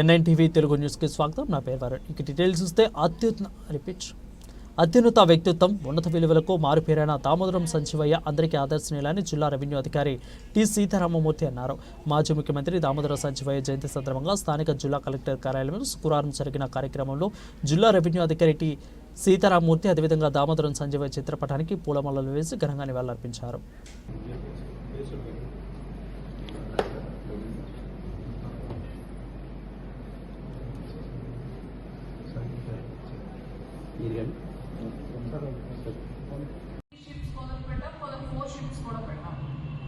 NIN TV Telugu న్యూస్కి స్వాగతం. నా పేరు వరుణ్. ఇక డీటెయిల్స్ చూస్తే అత్యున్న రిపీట్. అత్యున్నత వ్యక్తిత్వం ఉన్నత విలువలకు మారుపేరైన దామోదరం సంచివయ్య అందరికీ ఆదర్శనీయులని జిల్లా రెవెన్యూ అధికారి టి సీతారామమూర్తి అన్నారు. మాజీ ముఖ్యమంత్రి దామోదర సంచివయ్య జయంతి సందర్భంగా స్థానిక జిల్లా కలెక్టర్ కార్యాలయంలో శుక్రవారం జరిగిన కార్యక్రమంలో జిల్లా రెవెన్యూ అధికారి టి సీతారామమూర్తి అదేవిధంగా దామోదరం సంజీవయ్య చిత్రపటానికి పూలమాలలు వేసి ఘనంగా నివాళులర్పించారు. షిప్స్ మొదలు పెట్టాం మొదలు ఫోర్ షిప్స్ కూడా పెట్టాం.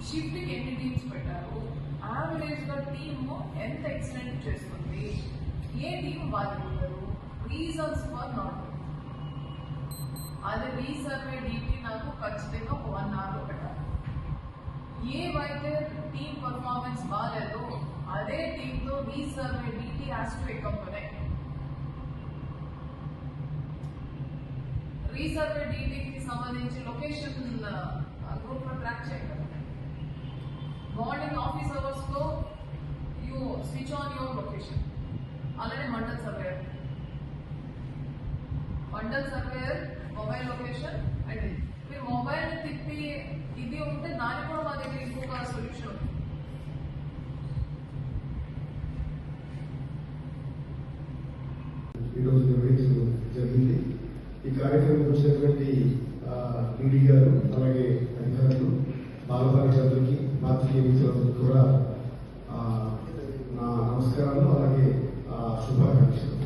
షిఫ్ట్ ఎన్ని టీమ్స్ పెట్టారు? యావరేజ్గా టీమ్ ఎంత ఎక్సలెంట్ చేస్తుంది? ఏ టీం బాధ్యతలు రీజన్స్ ఫర్ నాట్ అది రీసర్వే డీటీ నాకు ఖచ్చితంగా ఒక వన్ అవర్ పెట్టాలి. ఏవైతే టీం పర్ఫార్మెన్స్ బాగాలేదో అదే టీంతో resurvey DT has to accompany resurvey డీటీకి సంబంధించి లొకేషన్ గ్రూప్లో ట్రాక్ చేయండి. మార్నింగ్ ఆఫీస్ అవర్స్లో you switch on your location అలానే mandal surveyor mandal surveyor mobile location and మీరు మొబైల్ తిప్పి ఇది ఉంటే దానికి కూడా మా దగ్గర ఇంకొక సొల్యూషన్ ఉంది. ఈరోజు నిర్వహించడం జరిగింది ఈ కార్యక్రమం వచ్చినటువంటి ఈడీ గారు అలాగే అధికారులు బాలపారిచారులకి పాత్రికేయ మిత్రులందరికీ కూడా నా నమస్కారాలు అలాగే శుభాకాంక్షలు.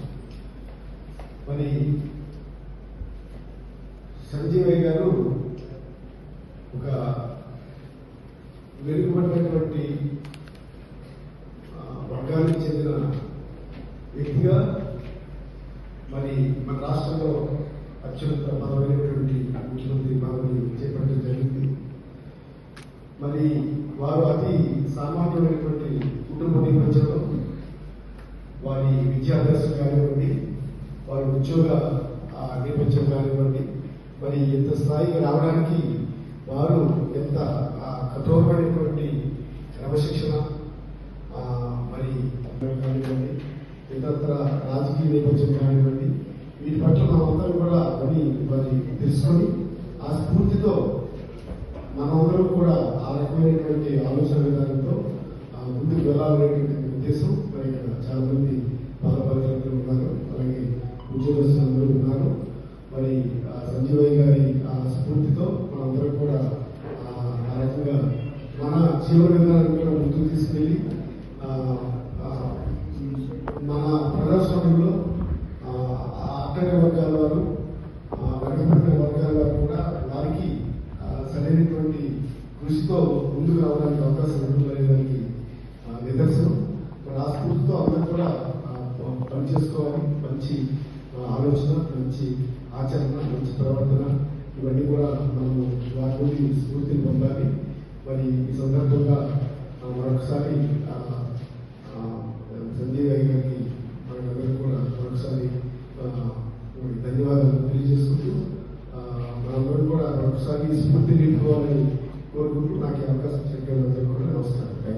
మరి సంజీవయ్య గారు ఒక వెలుగుబడినటువంటి ఆ, వర్గానికి చెందిన వ్యక్తిగా మరి మన రాష్ట్రంలో అత్యంత బలమైనటువంటి ముఖ్యమంత్రి పదవిని చేపట్టడం జరిగింది. మరి వారు అతి సామాన్యమైనటువంటి కుటుంబ నేపథ్యంలో వారి విద్యాభ్యాసం కానివ్వండి వారి ఉద్యోగ నేపథ్యం కానివ్వండి మరి ఎంత స్థాయికి రావడానికి వారు ఎంత కఠోరమైనటువంటి క్రమశిక్షణ మరి కానివ్వండి ఇతర రాజకీయ నేపథ్యం కానివ్వండి వీటి పట్ల మనమందరం కూడా మరి మరి తెలుసుకొని ఆ స్ఫూర్తితో మనందరం కూడా ఆ రకమైనటువంటి ఆలోచన విధానంతో ఆ, ముందుకు వెళ్ళాలనేటువంటి ఉద్దేశం మరి ఇక్కడ చాలా మంది బాధపరిచయాలు ఉన్నారు. అలాగే ఉద్యోగస్తులు అందరూ ఉన్నారు. మరి ఆ సంజీవయ్య గారి ఆ స్ఫూర్తితో మనందరం కూడా ఆ, రకంగా మన జీవన విధానాన్ని కూడా ముందుకు తీసుకెళ్ళి మన ప్రదర్శనలో ఆ, ఆ వర్గాల వారు ఆ, వెనుకబడిన వర్గాల వారు కూడా వారికి ఆ, కృషితో ముందుకు రావడానికి అవకాశం ఉంటుందనే దానికి నిదర్శనం. మరి ఆ స్ఫూర్తితో అందరూ కూడా పనిచేసుకోవాలి మంచి ఆలోచన మంచి ఆచరణ మంచి ప్రవర్తన ఇవన్నీ కూడా మనము వారి నుండి స్ఫూర్తిని పొందాలి. మరి ఈ సందర్భంగా మరొకసారి స్వామి స్ఫూర్తి నింపుకోవాలని కోరుకుంటూ నాకు అవకాశం చెప్పేందుకు నమస్కారం.